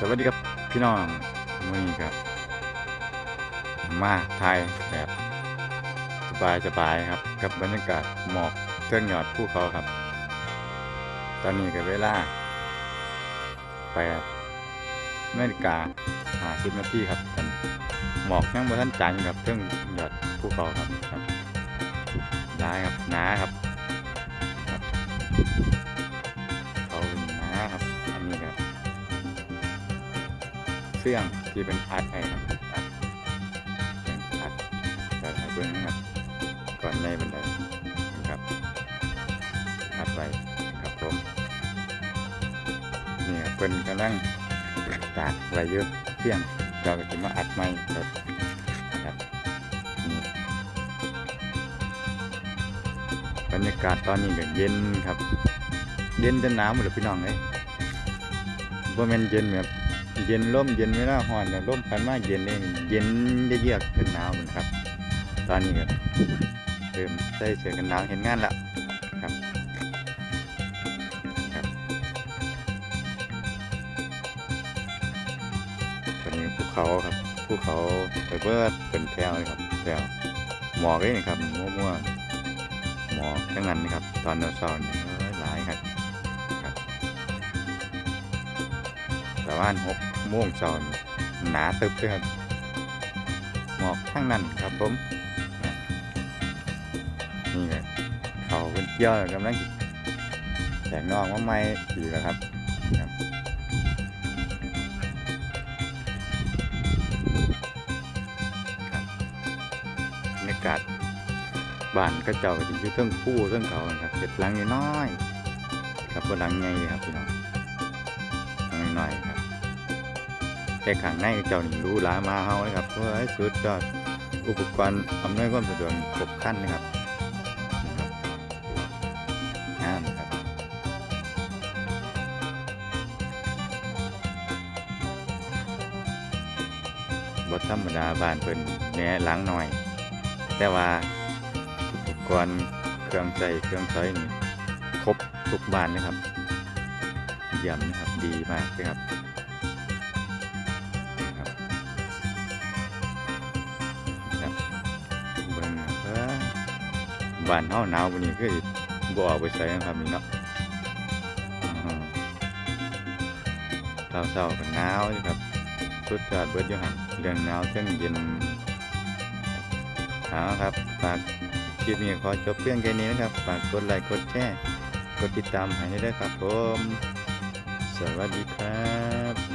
สวัสดีครับพี่น้องมือนี้ครับ มาไทยแบบสบายสบายครับ กับบรรยากาศหมอกเครื่องหยอดภูเขาครับ ตอนนี้ก็เวลาแปดนาฬิกาห้าสิบนาทีครับตอนหมอกยังบ่ทันจางอยู่ครับเครื่องหยอดภูเขาครับครับได้ครับหนาครับ เครื่องที่เป็นอัดไอ้ครับอัดอัดแต่ให้เบิ่งนะครับ ก่อนในบันไดนะครับอัดไว้ครับผมนี่ครับเพิ่นกำลังตากไว้เยอะเครื่องเราก็จะมาอัดใหม่ครับครับนี่บรรยากาศตอนนี้ก็เย็นครับ เย็นจนหนาวหมดเลยพี่น้องเอ้ยบ่แม่นเย็นแบบ เย็นร่มเย็นเวลาห่อนร่มพันมากเย็นเองเย็นเยือกๆเป็นหนาวเหมือนครับ ตอนนี้ก็เริ่มใส่เสื้อกันหนาวเห็นงานละครับครับตอนนี้ภูเขาครับภูเขาไปเบิดเป็นแถวเลยครับแถวหมอกเลยนี่ครับมั่วๆหมอกทั้งนั้นนี่ครับ ตอนเช้าๆนี่เอ้ย ประมาณหกโมงเช้านี่หนาตึบเลยครับหมอกทั้งนั้นครับผม นี่ก็เขาเป็นเกี่ยวกำลังแตกนอกว่าไม่ดีแล้วครับครับรรยากาศบ้านก็เจ้าจะอยู่เทั้งผู้เทั้งเขานะครับเก็บหลังน้อยๆครับบ่หลังใหญ่ครับพี่น้องหน่อยๆครับ แต่ข้างในเจ้านี่รู้หลามาเฮาเลยครับเพื่อให้สุดยอดอุปกรณ์อำนวยความสะดวกครบครันนะครับนะครับงามครับบธรรมดาบานเพิ่นแหน่หลังหน่อย แต่ว่าอุปกรณ์เครื่องใช้เครื่องใช้นี่ครบทุกบานเลยครับเยี่ยมนะครับดีมากเลยครับ บ้านเฮาหนาววันนี้คือสิบ่ออกไปใส่นะครับนี่เนาะเช้าเช้าๆก็หนาวอยู่ครับสุดยอดเบิดอยู่หันเรื่องหนาวเรื่องเย็นเอาครับฝากคลิปนี้ขอจบเพียงแค่นี้นะครับฝากกดไลค์กดแชร์กดติดตามให้ได้ครับผม สวัสดีครับ